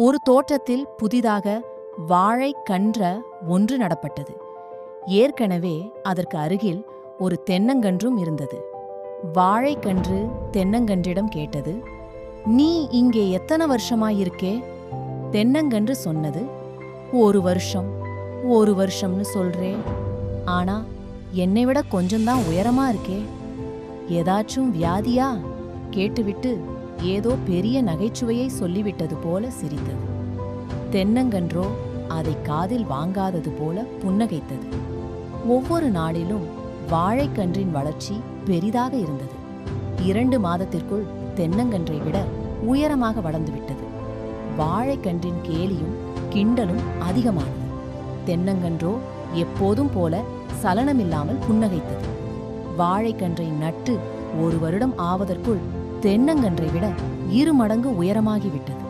ஒரு தோட்டத்தில் புதிதாக வாழை கன்ற ஒன்று நடப்பட்டது. ஏற்கனவே அதற்கு அருகில் ஒரு தென்னங்கன்றும் இருந்தது. வாழைக்கன்று தென்னங்கன்றிடம் கேட்டது நீ இங்கே எத்தனை வருஷமாயிருக்கே? தென்னங்கன்று சொன்னது ஒரு வருஷம் ஒரு வருஷம்னு சொல்றே. ஆனா என்னை விட கொஞ்சம்தான் உயரமா இருக்கே. ஏதாச்சும் வியாதியா? கேட்டுவிட்டு ஏதோ பெரிய நகைச்சுவையை சொல்லிவிட்டது போல சிரித்தது. தென்னங்கன்றோ அதை காதில் வாங்காதது போல புன்னகைத்தது. ஒவ்வொரு நாளிலும் வாழைக்கன்றின் வளர்ச்சி பெரிதாக இருந்தது. இரண்டு மாதத்திற்குள் தென்னங்கன்றை விட உயரமாக வளர்ந்துவிட்டது. வாழைக்கன்றின் கேலியும் கிண்டலும் அதிகமானது. தென்னங்கன்றோ எப்போதும் போல சலனமில்லாமல் புன்னகைத்தது. வாழைக்கன்றை நட்டு ஒரு வருடம் ஆவதற்குள் தென்னங்கன்றை விட இரு மடங்கு உயரமாகிவிட்டது.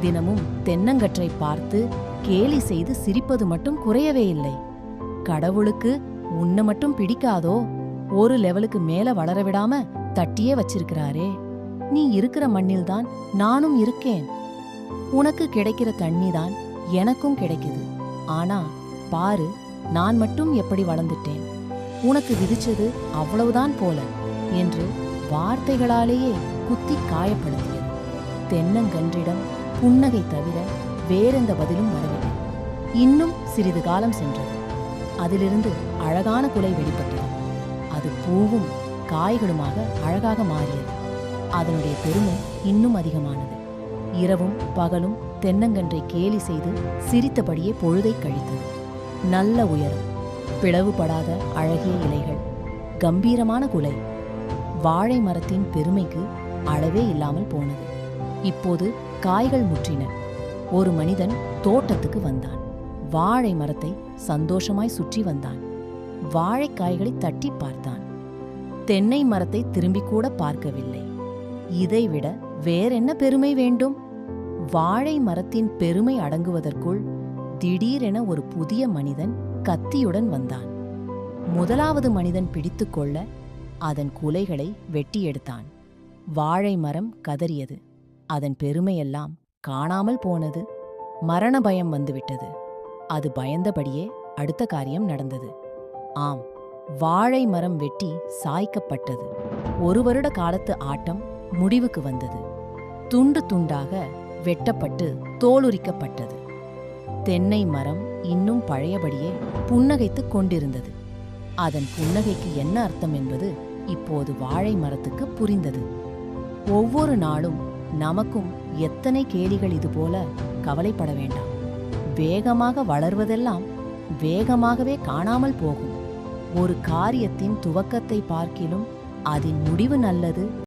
தினமும் தென்னங்கற்றை பார்த்து கேலி செய்து சிரிப்பது மட்டும் குறையவே இல்லை. கடவுளுக்கு உன்னை மட்டும் பிடிக்காதோ? ஒரு லெவலுக்கு மேல வளர விடாம தட்டியே வச்சிருக்கிறாரே. நீ இருக்கிற மண்ணில்தான் நானும் இருக்கேன். உனக்கு கிடைக்கிற தண்ணி தான் எனக்கும் கிடைக்குது. ஆனா பாரு நான் மட்டும் எப்படி வளர்ந்துட்டேன். உனக்கு விதிச்சது அவ்வளவுதான் போல என்று வார்த்தைகளாலேயே குத்தி காயப்படுத்தியது. தென்னங்கன்றிடம் புன்னகை தவிர வேறெந்த பதிலும் வரவில்லை. இன்னும் சிறிது காலம் சென்றது. அதிலிருந்து அழகான குலை வெளிப்பட்டது. அது பூவும் காய்களுமாக அழகாக மாறியது. அதனுடைய பெருமை இன்னும் அதிகமானது. இரவும் பகலும் தென்னங்கன்றை கேலி செய்து சிரித்தபடியே பொழுதை கழித்தது. நல்ல உயரம் பிளவுபடாத அழகிய இலைகள் கம்பீரமான குலை வாழை மரத்தின் பெருமைக்கு அளவே இல்லாமல் போனது. இப்போது காய்கள் முற்றின. ஒரு மனிதன் தோட்டத்துக்கு வந்தான். வாழை மரத்தை சந்தோஷமாய் சுற்றி வந்தான். வாழைக்காய்களை தட்டி பார்த்தான். தென்னை மரத்தை திரும்பிக் கூட பார்க்கவில்லை. இதைவிட வேறென்ன பெருமை வேண்டும்? வாழை மரத்தின் பெருமை அடங்குவதற்குள் திடீரென ஒரு புதிய மனிதன் கத்தியுடன் வந்தான். முதலாவது மனிதன் பிடித்துக்கொள்ள அதன் குலைகளை வெட்டி எடுத்தான். வாழை மரம் கதறியது. அதன் பெருமையெல்லாம் காணாமல் போனது. மரண பயம் வந்துவிட்டது. அது பயந்தபடியே அடுத்த காரியம் நடந்தது. ஆம் வாழை மரம் வெட்டி சாய்க்கப்பட்டது. ஒரு வருட காலத்து ஆட்டம் முடிவுக்கு வந்தது. துண்டு துண்டாக வெட்டப்பட்டு தோலுரிக்கப்பட்டது. தென்னை மரம் இன்னும் பழையபடியே புன்னகைத்துக் கொண்டிருந்தது. அதன் புன்னகைக்கு என்ன அர்த்தம் என்பது இப்போது வாழை மரத்துக்கு புரிந்தது. ஒவ்வொரு நாளும் நமக்கும் எத்தனை கேலிகள் இதுபோல கவலைப்பட வேண்டாம். வேகமாக வளர்வதெல்லாம் வேகமாகவே காணாமல் போகும். ஒரு காரியத்தின் துவக்கத்தை பார்க்கிலும் அதன் முடிவு நல்லது.